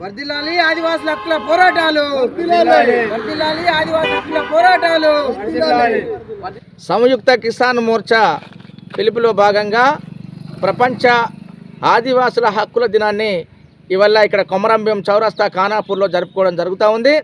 వర్దిల్లాలి ఆదివాసుల హక్కుల పోరాటాలు. వర్దిల్లాలి. ఆదివాసుల హక్కుల పోరాటాలు. సంయుక్త కిసాన్ మోర్చా పిలుపులో భాగంగా ప్రపంచ ఆదివాసుల హక్కుల దినాన్ని ఇవల్ల ఇక్కడ కొమరంభీం చౌరస్తా ఖానాపూర్లో జరుపుకోవడం జరుగుతూ ఉంది.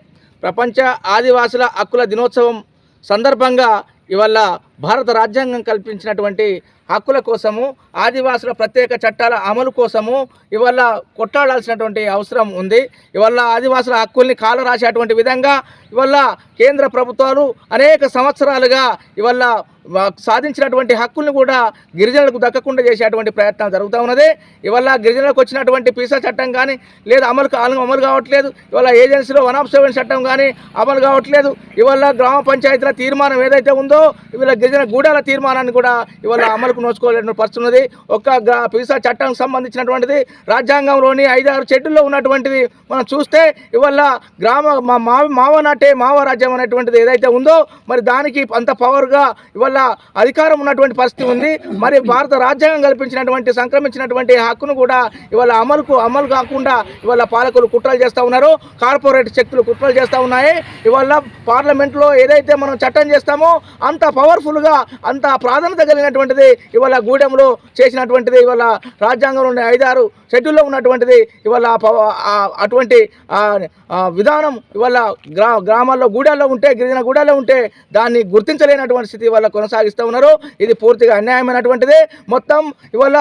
ప్రపంచ ఆదివాసుల హక్కుల దినోత్సవం సందర్భంగా ఇవల్ల భారత రాజ్యాంగం కల్పించినటువంటి హక్కుల కోసము ఆదివాసుల ప్రత్యేక చట్టాల అమలు కోసము ఇవల్ల కొట్లాడాల్సినటువంటి అవసరం ఉంది. ఇవల్ల ఆదివాసుల హక్కుల్ని కాల రాసేటువంటి విధంగా ఇవల్ల కేంద్ర ప్రభుత్వాలు అనేక సంవత్సరాలుగా ఇవల్ల సాధించినటువంటి హక్కుల్ని కూడా గిరిజనులకు దక్కకుండా చేసేటువంటి ప్రయత్నం జరుగుతూ ఉన్నది. ఇవల్ల గిరిజనులకు వచ్చినటువంటి పీసా చట్టం కానీ లేదా అమలు కా- అమలు కావట్లేదు. ఇవాళ ఏజెన్సీలో వన్ ఆఫ్ సెవెన్ చట్టం కానీ అమలు కావట్లేదు. ఇవల్ల గ్రామ పంచాయతీల తీర్మానం ఏదైతే ఉందో ఇవాళ గిరిజన గూడాల తీర్మానాన్ని కూడా ఇవాళ అమలుకు నోచుకోలేని పరిస్థితి ఉన్నది ఒక్క పిసా పీసా చట్టానికి సంబంధించినటువంటిది రాజ్యాంగంలోని ఐదారు చెట్టుల్లో ఉన్నటువంటిది మనం చూస్తే ఇవాళ గ్రామ మా మావ నాటే మావ రాజ్యం అనేటువంటిది ఏదైతే ఉందో మరి దానికి అంత పవర్గా ఇవాళ అధికారం ఉన్నటువంటి పరిస్థితి ఉంది. మరి భారత రాజ్యాంగం కల్పించినటువంటి సంక్రమించినటువంటి హక్కును కూడా ఇవాళ అమలుకు అమలు కాకుండా ఇవాళ పాలకులు కుట్రలు చేస్తూ ఉన్నారు. కార్పొరేట్ శక్తులు కుట్రలు చేస్తూ ఉన్నాయి. ఇవాళ పార్లమెంట్లో ఏదైతే మనం చట్టం చేస్తామో అంత పవర్ఫుల్గా అంత ప్రాధాన్యత కలిగినటువంటిది ఇవాళ గూడెంలో చేసినటువంటిది ఇవాళ రాజ్యాంగంలో ఉండే ఐదారు షెడ్యూల్లో ఉన్నటువంటిది ఇవాళ అటువంటి విధానం ఇవాళ గ్రా గ్రామాల్లో గూడాల్లో ఉంటే గిరిజన గూడాల్లో ఉంటే దాన్ని గుర్తించలేనటువంటి స్థితి ఇవాళ కొనసాగిస్తూ ఉన్నారు. ఇది పూర్తిగా అన్యాయమైనటువంటిది. మొత్తం ఇవాళ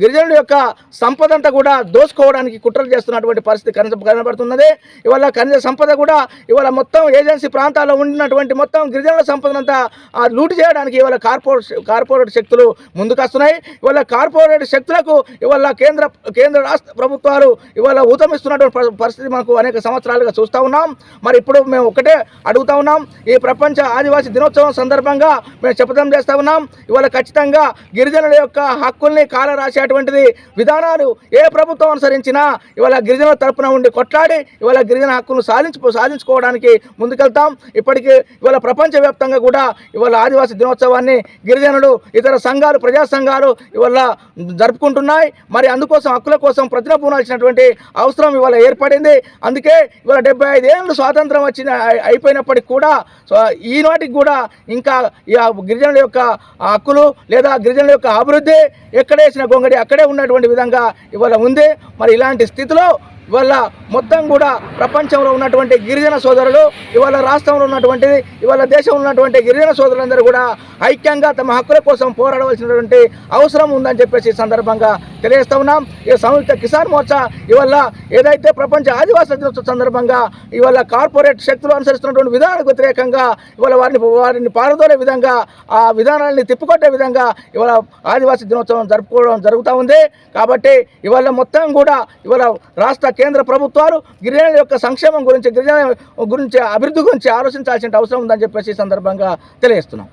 గిరిజనుల యొక్క సంపద అంతా కూడా దోసుకోవడానికి కుట్రలు చేస్తున్నటువంటి పరిస్థితి కన కనబడుతున్నది. ఇవాళ ఖనిజ సంపద కూడా ఇవాళ మొత్తం ఏజెన్సీ ప్రాంతాల్లో ఉండినటువంటి మొత్తం గిరిజనుల సంపదనంతా ఆ, లూటు చేయడానికి ఇవాళ కార్పొరేట్ కార్పొరేట్ శక్తులు ముందుకొస్తున్నాయి. ఇవాళ కార్పొరేట్ శక్తులకు ఇవాళ కేంద్ర కేంద్ర రాష్ట్ర ప్రభుత్వాలు ఇవాళ ఊతమిస్తున్నటువంటి పరిస్థితి మనకు అనేక సంవత్సరాలుగా చూస్తూ ఉన్నాం. మరి ఇప్పుడు మేము ఒకటే అడుగుతా ఉన్నాం. ఈ ప్రపంచ ఆదివాసీ దినోత్సవం సందర్భంగా మేము చెప్పడం చేస్తూ ఉన్నాం. ఇవాళ ఖచ్చితంగా గిరిజనుల యొక్క హక్కుల్ని కాల రాసేటువంటిది విధానాలు ఏ ప్రభుత్వం అనుసరించినా ఇవాళ గిరిజనుల తరపున ఉండి కొట్లాడి ఇవాళ గిరిజన హక్కులను సాధించు సాధించుకోవడానికి ముందుకెళ్తాం. ఇప్పటికీ ఇవాళ ప్రపంచవ్యాప్తంగా కూడా ఇవాళ ఆదివాసీ దినోత్సవాన్ని గిరిజనులు ఇతర సంఘాలు ప్రజా సంఘాలు ఇవాళ జరుపుకుంటున్నాయి. మరి అందుకోసం హక్కుల కోసం ప్రతినపూనాల్సినటువంటి అవసరం ఇవాళ ఏర్పడింది. అందుకే ఇవాళ డెబ్బై ఐదేళ్ళు స్వాతంత్రం వచ్చిన అయిపోయినప్పటికీ అయిపోయినప్పటికి కూడా ఈనాటికి కూడా ఇంకా ఈ గిరిజనుల యొక్క హక్కులు లేదా గిరిజనుల యొక్క అభివృద్ధి ఎక్కడేసిన గొంగడి అక్కడే ఉన్నటువంటి విధంగా ఇవాళ ఉంది. మరి ఇలాంటి స్థితిలో ఇవాళ మొత్తం కూడా ప్రపంచంలో ఉన్నటువంటి గిరిజన సోదరులు ఇవాళ రాష్ట్రంలో ఉన్నటువంటి ఇవాళ దేశంలో ఉన్నటువంటి గిరిజన సోదరులందరూ కూడా ఐక్యంగా తమ హక్కుల కోసం పోరాడవలసినటువంటి అవసరం ఉందని చెప్పేసి ఈ సందర్భంగా తెలియజేస్తా ఉన్నాం. ఈ సంయుక్త కిసాన్ మోర్చా ఇవాళ ఏదైతే ప్రపంచ ఆదివాసీ దినోత్సవం సందర్భంగా ఇవాళ కార్పొరేట్ శక్తులు అనుసరిస్తున్నటువంటి విధానాలకు వ్యతిరేకంగా ఇవాళ వారిని వారిని పారదోలే విధంగా ఆ విధానాలని తిప్పుకొట్టే విధంగా ఇవాళ ఆదివాసీ దినోత్సవం జరుపుకోవడం జరుగుతూ ఉంది. కాబట్టి ఇవాళ మొత్తం కూడా ఇవాళ రాష్ట్ర కేంద్ర ప్రభుత్వాలు గిరిజనుల యొక్క సంక్షేమం గురించి గిరిజన గురించి అభివృద్ధి గురించి ఆలోచించాల్సిన అవసరం ఉందని చెప్పేసి ఈ సందర్భంగా తెలియజేస్తున్నాం.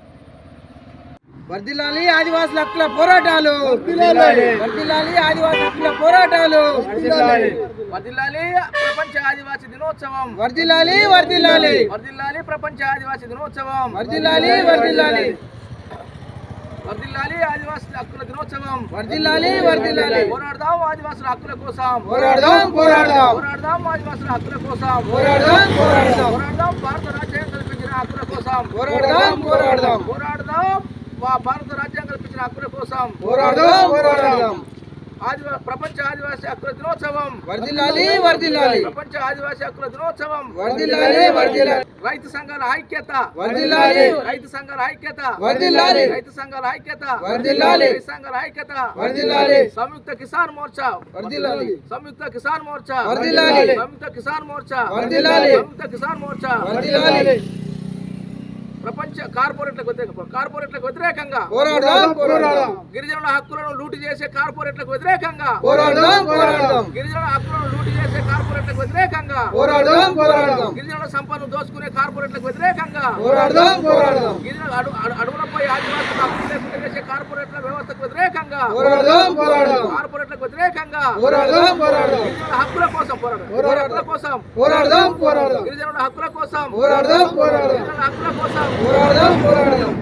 వర్దిల్లాలి ఆదివాసుల హక్కుల పోరాటాలు. వర్దిల్లాలి ఆదివాసుల హక్కుల పోరాటాలు. వర్దిల్లాలి ప్రపంచ ఆదివాసీ దినోత్సవం. వర్దిల్లాలి వర్దిల్లాలి వర్దిల్లాలి ప్రపంచ ఆదివాసీ దినోత్సవం. వర్దిల్లాలి వర్దిల్లాలి వర్దిల్లాలి ఆదివాసుల హక్కుల దినోత్సవం. వర్దిల్లాలి వర్దిల్లాలి పోరాడదాం ఆదివాసుల హక్కుల కోసం. పోరాడదాం పోరాడదాం. పోరాడదాం ఆదివాసుల హక్కుల కోసం. పోరాడదాం పోరాడదాం. పోరాడదాం భారత రాజ్యాంగం కల్పించిన హక్కుల కోసం పోరాడదాం పోరాడదాం పోరాడదాం వా- భారత రాజ్యాంగం కల్పించిన హక్కుల కోసం పోరాడదాం పోరాడదాం ఆదివా ప్రపంచ ఆదివాసీ హక్కుల దినోత్సవం వర్దిల్లాలి వర్దిల్లాలి ప్రపంచ ఆదివాసీ హక్కుల దినోత్సవం వర్దిల్లాలి వర్దిల్లాలి రైతు సంఘాల ఐక్యత వర్ధిల్లాలి. రైతు సంఘాల ఐక్యత వర్ధిల్లాలి. రైతు సంఘాల ఐక్యత వర్ధిల్లాలి. రైతు సంఘాల ఐక్యత వర్ధిల్లాలి. సంయుక్త కిసాన్ మోర్చా వర్ధిల్లాలి. సంయుక్త కిసాన్ మోర్చా వర్ధిల్లాలి. సంయుక్త కిసాన్ మోర్చా వర్ధిల్లాలి. సంయుక్త కిసాన్ మోర్చా వర్దిల్లాలి ప్రపంచ కార్పొరేట్లకు వ్యతిరేకంగా కార్పొరేట్లకు వ్యతిరేకంగా గిరిజనుల హక్కులను లూటి చేసే కార్పొరేట్లకు వ్యతిరేకంగా గిరిజనుల హక్కులను లూటి చేసే కార్పొరేట్లకు వ్యతిరేకంగా గిరిజనుల సంపదను దోచుకునే కార్పొరేట్లకు వ్యతిరేకంగా అడు- అడవులపై ఆదివాసులకు హక్కులు లేకుండా చేసే కార్పొరేట్ల వ్యవస్థకు వ్యతిరేకంగా కార్పొరేట్లకు వ్యతిరేకంగా గిరిజనుల హక్కుల కోసం పోరాడదాం. హక్కుల కోసం గిరిజనుల హక్కుల కోసం గిరిజనుల హక్కుల కోసం పోరాడదాం పోరాడదాం